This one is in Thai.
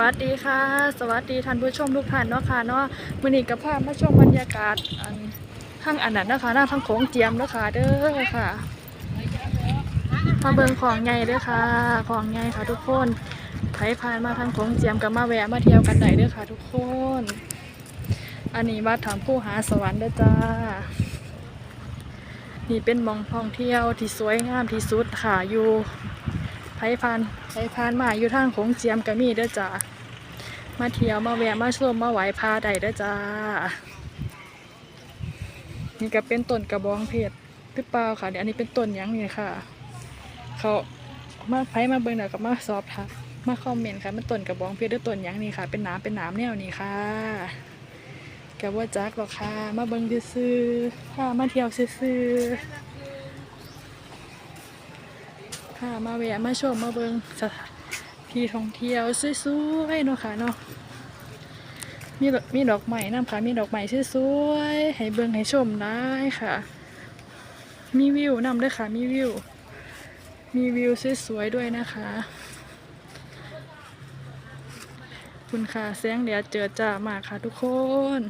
สวัสดีค่ะ สวัสดีท่านผู้ชมทุกท่านเนาะค่ะเนาะมือนี้ก็พามาชมบรรยากาศทั้งอันนั้นนะคะหน้าทั้งโขงเจียมเนาะค่ะเด้อค่ะมาเบิ่งของไงเด้อค่ะ ของไงค่ะทุกคนไผผ่านมาทางโขงเจียมก็มาแวะมาเที่ยวกันได้เด้อค่ะ ทุกคน อันนี้วัดถามผู้หาสวรรค์เด้อจ้านี่เป็นมองท่องเที่ยวที่สวยงามที่สุดค่ะอยู่ ไผพานไผพานมาอยู่ทางโขงเจียมก็มีเด้อจ้ามาเที่ยวมาแวะมาชมมาไหวพาได้เด้อจ้า นี่ก็เป็นต้นกระบองเพชรหรือเปล่าค่ะเดี๋ยวอันนี้เป็นต้นยังนี่ค่ะ เขามาไผมาเบิ่งแล้วก็มาสอบถามมาคอมเมนต์ค่ะมันต้นกระบองเพชรหรือต้นยังนี่ค่ะ เป็นหน้ำเป็นหน้ำแนวนี้ค่ะกับว่าจักหรอกค่ะ มาเบิ่งซื่อค่ะมาเที่ยวซื่อ ค่ะมาแวะมาชมมาเบิ่งสถานที่ท่องเที่ยวสวยๆเนาะค่ะเนาะมีดอกมีดอกไม้น้ำค่ะ มีดอกไม้สวยๆให้เบิ่งให้ชมได้ค่ะ มีวิวนำด้วยค่ะ มีวิว มีวิวสวยๆด้วยนะคะคุณค่ะแสงแดดเจิดจ้ามากค่ะทุกคน